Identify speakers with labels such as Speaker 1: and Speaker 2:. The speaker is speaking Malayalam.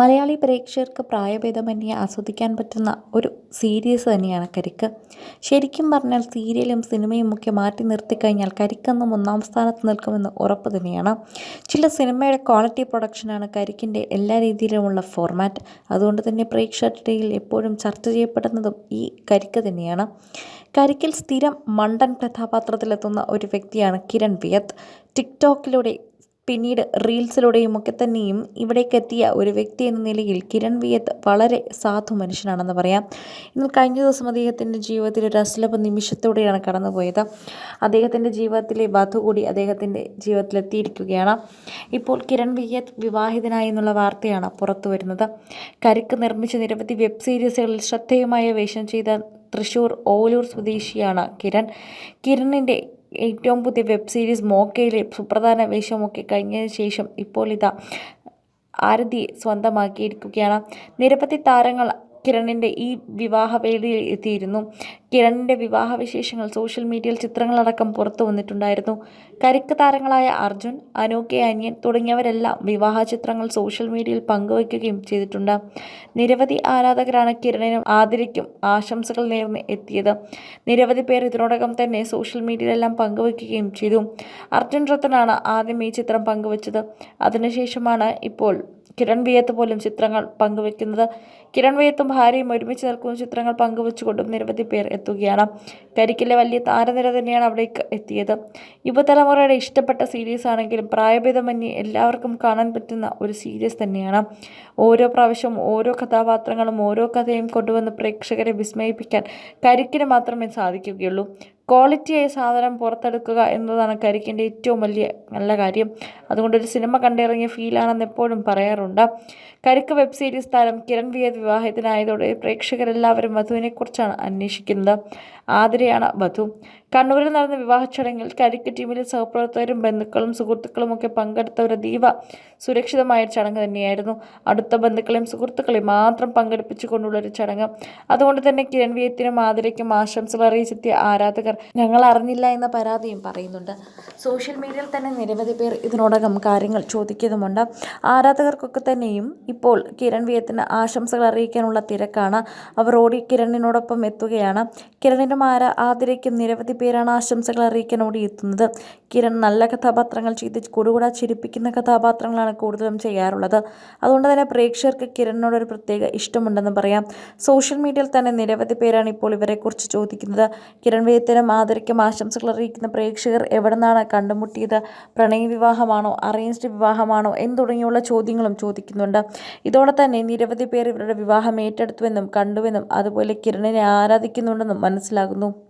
Speaker 1: മലയാളി പ്രേക്ഷകർക്ക് പ്രായഭേദമന്യേ ആസ്വദിക്കാൻ പറ്റുന്ന ഒരു സീരീസ് തന്നെയാണ് കരിക്ക്. ശരിക്കും പറഞ്ഞാൽ സീരിയലും സിനിമയും ഒക്കെ മാറ്റി നിർത്തിക്കഴിഞ്ഞാൽ കരിക്കെന്നും ഒന്നാം സ്ഥാനത്ത് നിൽക്കുമെന്ന് ഉറപ്പ് തന്നെയാണ്. ചില സിനിമയുടെ ക്വാളിറ്റി പ്രൊഡക്ഷനാണ് കരിക്കിന്റെ എല്ലാ രീതിയിലുമുള്ള ഫോർമാറ്റ് അതുകൊണ്ട് തന്നെ പ്രേക്ഷകരുടെ എപ്പോഴും ചർച്ച ചെയ്യപ്പെടുന്നതും ഈ കരിക്ക് തന്നെയാണ്. കരിക്കിൽ സ്ഥിരം മണ്ടൻ കഥാപാത്രത്തിലെത്തുന്ന ഒരു വ്യക്തിയാണ് കിരൺ വിയത്ത്. ടിക്ടോക്കിലൂടെ പിന്നീട് റീൽസിലൂടെയും ഒക്കെ തന്നെയും ഇവിടേക്ക് എത്തിയ ഒരു വ്യക്തി എന്ന നിലയിൽ കിരൺ വിയത്ത് വളരെ സാധു മനുഷ്യനാണെന്ന് പറയാം. എന്നാൽ കഴിഞ്ഞ ദിവസം അദ്ദേഹത്തിന്റെ ജീവിതത്തിൽ ഒരു അസുലഭ നിമിഷത്തോടെയാണ് കടന്നുപോയത്. അദ്ദേഹത്തിന്റെ ജീവിതത്തിലെ വധു കൂടി അദ്ദേഹത്തിന്റെ ജീവിതത്തിലെത്തിയിരിക്കുകയാണ്. ഇപ്പോൾ കിരൺ വിയത്ത് വിവാഹിതനായി എന്നുള്ള വാർത്തയാണ് പുറത്തു വരുന്നത്. കരുക്ക് നിർമ്മിച്ച നിരവധി വെബ് സീരീസുകളിൽ ശ്രദ്ധേയമായ വേഷം ചെയ്ത തൃശൂർ ഓലൂർ സ്വദേശിയാണ് കിരൺ. കിരണിന്റെ ഏറ്റവും പുതിയ വെബ് സീരീസ് മോക്കയിലെ സുപ്രധാന വേഷമൊക്കെ കഴിഞ്ഞതിന് ശേഷം ഇപ്പോൾ ഇതാ ആരതി സ്വന്തമാക്കിയിരിക്കുകയാണ്. നിരവധി താരങ്ങൾ കിരണിന്റെ ഈ വിവാഹ വേദിയിൽ എത്തിയിരുന്നു. കിരണിന്റെ വിവാഹ വിശേഷങ്ങൾ സോഷ്യൽ മീഡിയയിൽ ചിത്രങ്ങളടക്കം പുറത്തു വന്നിട്ടുണ്ടായിരുന്നു. കരിക്ക് താരങ്ങളായ അർജുൻ അനൂകെ അനിയൻ തുടങ്ങിയവരെല്ലാം വിവാഹ ചിത്രങ്ങൾ സോഷ്യൽ മീഡിയയിൽ പങ്കുവയ്ക്കുകയും ചെയ്തിട്ടുണ്ട്. നിരവധി ആരാധകരാണ് കിരണിനും ആദരിക്കും ആശംസകൾ നേർന്ന് എത്തിയത്. നിരവധി പേർ ഇതിനോടകം തന്നെ സോഷ്യൽ മീഡിയയിലെല്ലാം പങ്കുവയ്ക്കുകയും ചെയ്തു. അർജുൻ റത്തനാണ് ആദ്യം ഈ ചിത്രം പങ്കുവച്ചത്. അതിനുശേഷമാണ് ഇപ്പോൾ കിരൺ വിയത്ത് പോലും ചിത്രങ്ങൾ പങ്കുവെക്കുന്നത്. കിരൺ വിയത്തും ഭാര്യയും ഒരുമിച്ച് നിൽക്കുന്ന ചിത്രങ്ങൾ പങ്കുവെച്ചുകൊണ്ടും നിരവധി പേർ എത്തുകയാണ്. കരിക്കിലെ വലിയ താരനിര തന്നെയാണ് അവിടേക്ക് എത്തിയത്. യുവതലമുറയുടെ ഇഷ്ടപ്പെട്ട സീരീസ് ആണെങ്കിലും പ്രായഭേദമന്യേ എല്ലാവർക്കും കാണാൻ പറ്റുന്ന ഒരു സീരീസ് തന്നെയാണ്. ഓരോ പ്രാവശ്യവും ഓരോ കഥാപാത്രങ്ങളും ഓരോ കഥയും കൊണ്ടുവന്ന് പ്രേക്ഷകരെ വിസ്മയിപ്പിക്കാൻ കരിക്കിന് മാത്രമേ സാധിക്കുകയുള്ളൂ. ക്വാളിറ്റിയായ സാധനം പുറത്തെടുക്കുക എന്നതാണ് കരിക്കിന്റെ ഏറ്റവും വലിയ നല്ല കാര്യം. അതുകൊണ്ട് ഒരു സിനിമ കണ്ടിറങ്ങിയ ഫീലാണെന്ന് എപ്പോഴും പറയാറുണ്ട്. കരിക്ക് വെബ് സീരീസ് താരം കിരൺ വിയത് വിവാഹത്തിനായതോടെ പ്രേക്ഷകരെല്ലാവരും വധുവിനെക്കുറിച്ചാണ് അന്വേഷിക്കുന്നത്. ആതിരയാണ് വധു. കണ്ണൂരിൽ നടന്ന വിവാഹ ചടങ്ങിൽ കരിക്ക് ടീമിലെ സഹപ്രവർത്തകരും ബന്ധുക്കളും സുഹൃത്തുക്കളും ഒക്കെ പങ്കെടുത്ത ഒരു അതീവ സുരക്ഷിതമായ ചടങ്ങ് തന്നെയായിരുന്നു. അടുത്ത ബന്ധുക്കളെയും സുഹൃത്തുക്കളെയും മാത്രം പങ്കെടുപ്പിച്ചുകൊണ്ടുള്ള ഒരു ചടങ്ങ്. അതുകൊണ്ട് തന്നെ കിരൺ വിയത്തിനും ആതിരയ്ക്കും ആശംസകൾ അറിയിച്ചെത്തിയ ആരാധകർ ഞങ്ങൾ അറിഞ്ഞില്ല എന്ന പരാതിയും പറയുന്നുണ്ട്. സോഷ്യൽ മീഡിയയിൽ തന്നെ നിരവധി പേർ ഇതിനോടകം കാര്യങ്ങൾ ചോദിക്കുന്നുമുണ്ട് ആരാധകർക്കൊക്കെ തന്നെയും ഇപ്പോൾ കിരൺ വിയത്തിന് ആശംസകൾ അറിയിക്കാനുള്ള തിരക്കാണ്. അവർ ഓടി കിരണിനോടൊപ്പം എത്തുകയാണ്. കിരണിനും ആര ആതിരയ്ക്കും നിരവധി പേരാണ് ആശംസകൾ അറിയിക്കാൻ ഓടിയെത്തുന്നത് കിരൺ നല്ല കഥാപാത്രങ്ങൾ ചെയ്ത് കൂടുകൂടാ ചിരിപ്പിക്കുന്ന കഥാപാത്രങ്ങളാണ് കൂടുതലും ചെയ്യാറുള്ളത്. അതുകൊണ്ട് തന്നെ പ്രേക്ഷകർക്ക് കിരണിനോടൊരു പ്രത്യേക ഇഷ്ടമുണ്ടെന്ന് പറയാം. സോഷ്യൽ മീഡിയയിൽ തന്നെ നിരവധി പേരാണ് ഇപ്പോൾ ഇവരെക്കുറിച്ച് ചോദിക്കുന്നത്. കിരൺ വേദത്തിനും ആദരിക്കും ആശംസകൾ അറിയിക്കുന്ന പ്രേക്ഷകർ എവിടെ നിന്നാണ് കണ്ടുമുട്ടിയത്? പ്രണയ വിവാഹമാണോ? അറേഞ്ച്ഡ് വിവാഹമാണോ? എന്ന് തുടങ്ങിയുള്ള ചോദ്യങ്ങളും ചോദിക്കുന്നുണ്ട്. ഇതോടെ തന്നെ നിരവധി പേർ ഇവരുടെ വിവാഹം ഏറ്റെടുത്തുവെന്നും കണ്ടുവെന്നും അതുപോലെ കിരണിനെ ആരാധിക്കുന്നുണ്ടെന്നും മനസ്സിലാകുന്നു.